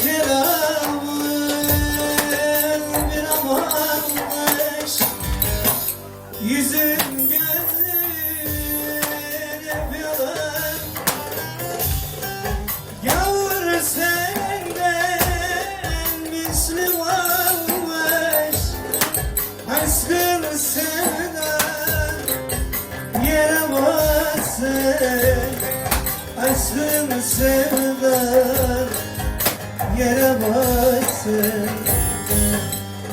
Almış bir amanmış Yüzün gözün yapıyorlar. Yavur senden Müslüm olmuş Aşkın sevdan yaramazsın. Aşkın sevdan yere batsın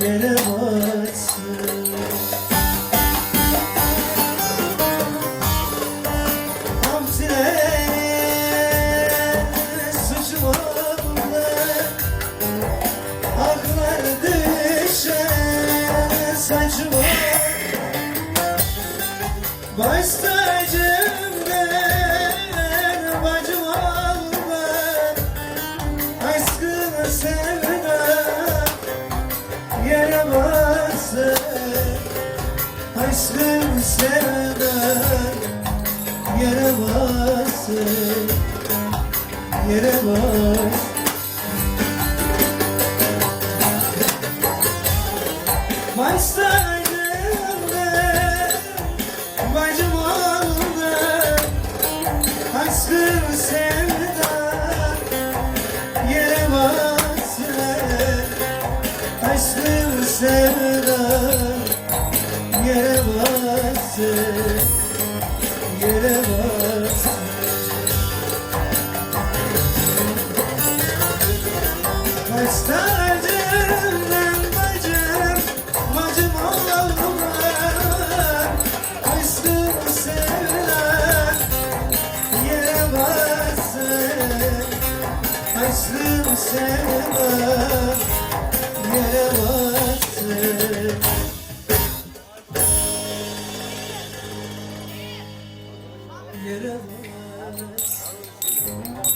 Yere batsın Hamsiler suçum oldu Aklar düşer saçıma Baş Sevmem yaramazsın Aşkını sevmem yaramazsın Yaramazsın Baştaydım batsın Yere batsın Baştaydım ben bacım Bacım oldu Aşkın sevdan Yere batsın